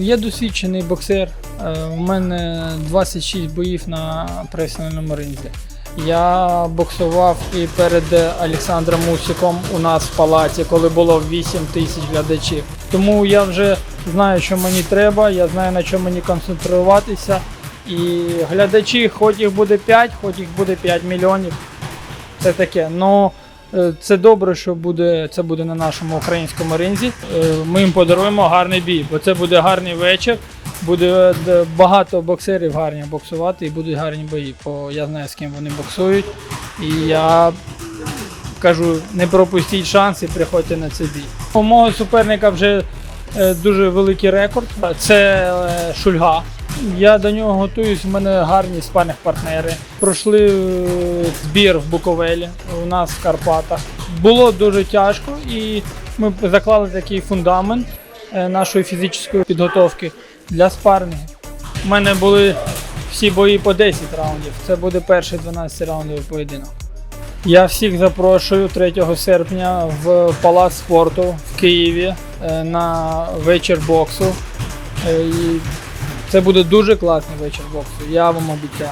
Я досвідчений боксер. Е, У мене 26 боїв на професіональному ринзі. Я боксував і перед Олександром Мусиком у нас в палаці, коли було 8 тисяч глядачів. Тому я вже знаю, що мені треба, я знаю на чому мені концентруватися. І глядачі, хоч їх буде 5, хоч їх буде 5 мільйонів. Це таке. Ну е, це добре, що буде, це буде на нашому українському ринзі. Е, Ми їм подаруємо гарний бій, бо це буде гарний вечір. Буде е, багато боксерів гарні боксувати і будуть гарні бої. Бо я знаю, з ким вони боксують. І я кажу, не пропустіть шанс і приходьте на цей бій. У мого суперника вже е, дуже великий рекорд. Це е, Шульга. Я до нього готуюсь, в мене гарні спарних партнери. Пройшли е, збір в Буковелі, у нас в Карпатах. Було дуже тяжко і ми заклали такий фундамент е, нашої фізичної підготовки для спаррингів. У мене були всі бої по 10 раундів. Це буде перший 12 раундовий поєдинок. Я всіх запрошую 3 серпня в Палац спорту в Києві е, на вечір боксу. Це буде дуже класний вечір боксу, я вам обіцяю.